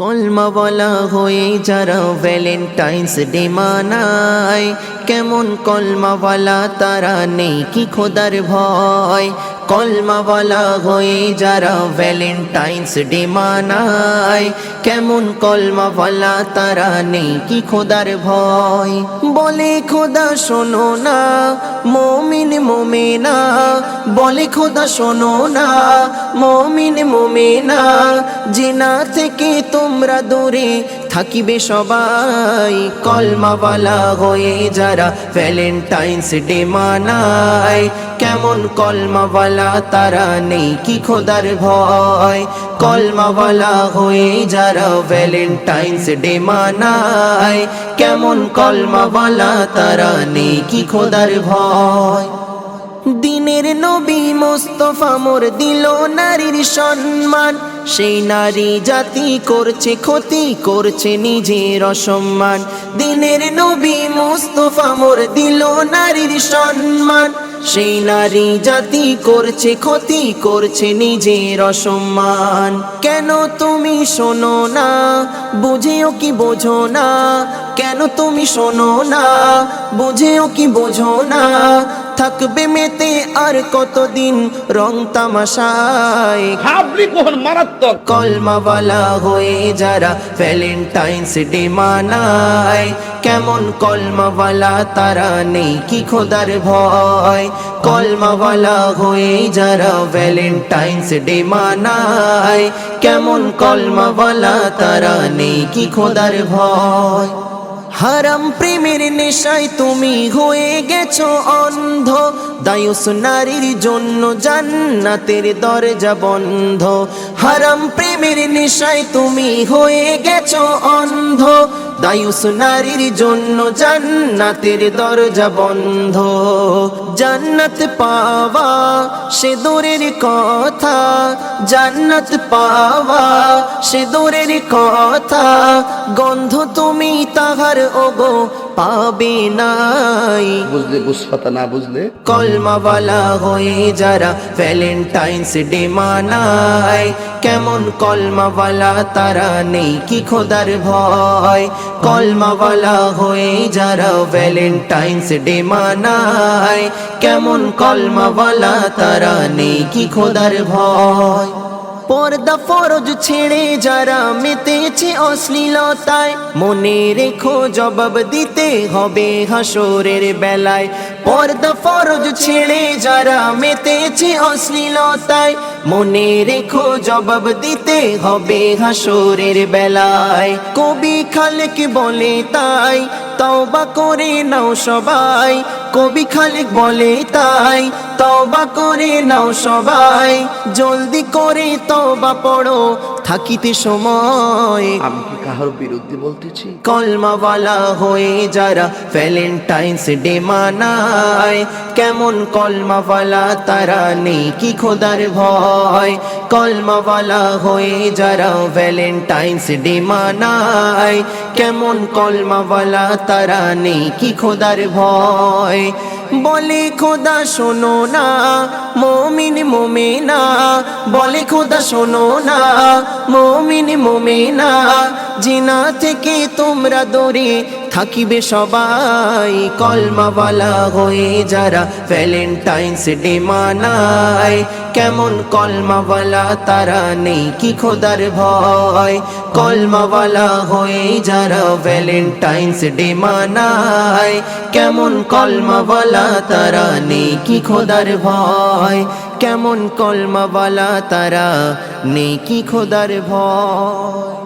কলমা বলা হয়ে যারা ভ্যালেন্টাইন্স ডে মানায়, কেমন কলমা বলা তারা নেই কি খোদার ভয়? কলমা বলা হয়ে যারা ভ্যালেন্টাইন্স ডে মানায়, কেমন কলমা বলা তারা নেই কি খোদার ভয়? বলে খোদা শোনো না মমিন মোমেনা বলে খোদা শোনো না। মমিন মোমেনা জিনা থেকে তোমরা দূরে থাকিবে সবাই কলমাওয়ালা হয়ে যারা ভ্যালেন্টাইন্স ডে মানায়। কেমন কলমাওয়ালা তারা নেই কি খোদার ভয়। কলমাওয়ালা হয়ে যারা ভ্যালেন্টাইন্স ডে মানায়। কেমন কলমাওয়ালা তারা নেই কি খোদার ভয়। দিনের নবী মোস্তফা মোর দিল নারীর সম্মান। সেই নারী জাতি করছে ক্ষতি, করছে নিজের অসম্মান। দিনের নবী মোস্তফা মোর দিল নারীর সম্মান। সেই নারী জাতি করছে ক্ষতি, করছে নিজের অসম্মান। কেন তুমি শোনো না? বুঝেও কি বোঝো না? কেন তুমি শোনো না? বুঝেও কি বোঝো না? থাকবে মেতে আর কতদিন রং তামাশায়? হাবলি কোহন মারাত্মক। কলমাওয়ালা হয়ে যারা ভ্যালেন্টাইন্স ডে মানায় কেমন কলমাওয়ালা তারা নেই কি খোদার ভয়? কলমাওয়ালা হয়ে যারা ভ্যালেন্টাইন্স ডে মানায় কেমন কলমাওয়ালা তারা নেই কি খোদার ভয়? হারাম প্রেমের নেশায় তুমি হয়ে গেছো অন্ধ। দায়ুস নারীর জন্য জান্নাতের দরজা বন্ধ। হারাম প্রেমের নেশায় তুমি হয়ে গেছো অন্ধ। দায়ুস নারীর জন্য জান্নাতের দরজা বন্ধ। জান্নাত পাওয়া সে দূরের কথা জান্নাত পাওয়া সে দূরের কথা গন্ধ তুমি তাহার ওগো পাবে নাই। বুঝলে বুঝপাতা না বুঝলে? কলমাওয়ালা হয়ে যারা ভ্যালেন্টাইন্স ডে মানায় কেমন কলমাওয়ালা তারা নেই কি খোদার ভয়? কলমাওয়ালা হয়ে যারা ভ্যালেন্টাইন্স ডে মানায় কেমন কলমাওয়ালা তারা নেই কি খোদার ভয়? পর্দা ফরজ ছেড়ে যারা মেতেছে অশ্লীলতায়, মনে রেখো জবাব দিতে হবে হাসরের বেলায়। পর্দা ফরজ ছেড়ে যারা মেতেছে অশ্লীলতায়, মনে রেখো জবাব দিতে হবে হাসরের বেলায়। কবি খালেক বলে তাই তওবা করে নাও সবাই। কবি খালেক বলে তাই তওবা করে নাও সবাই। জলদি করে তওবা পড়ো থাকিতে সময়। আমি কি কাহার বিরুদ্ধে বলতেছি? কলমাওয়ালা হয়ে যারা ভ্যালেন্টাইন্স ডে মানায় কেমন কলমাওয়ালা তারা নেই কি খোদার ভয়। কলমাওয়ালা হয়ে যারা ভ্যালেন্টাইন্স ডে মানায় কেমন কলমাওয়ালা তারা নেই কি খোদার ভয়। বলে, খোদা, শোনো না, মমিন মোমেনা। বলে, খোদা, শোনো না, মমিন মোমেনা। জিনা থেকে তোমরা দূরে থাকিবে সবাই। কলমাওয়ালা হয়ে যারা ভ্যালেন্টাইন্স ডে মানায়। কেমন কলমাওয়ালা, তারা নেই কি খোদার ভয়? কলমাওয়ালা হয়ে যারা ভ্যালেন্টাইন্স ডে মানায়, কেমন কলমাওয়ালা, তারা নেই কি খোদার ভয়? কেমন কলমাওয়ালা, তারা নেই কি খোদার ভয়?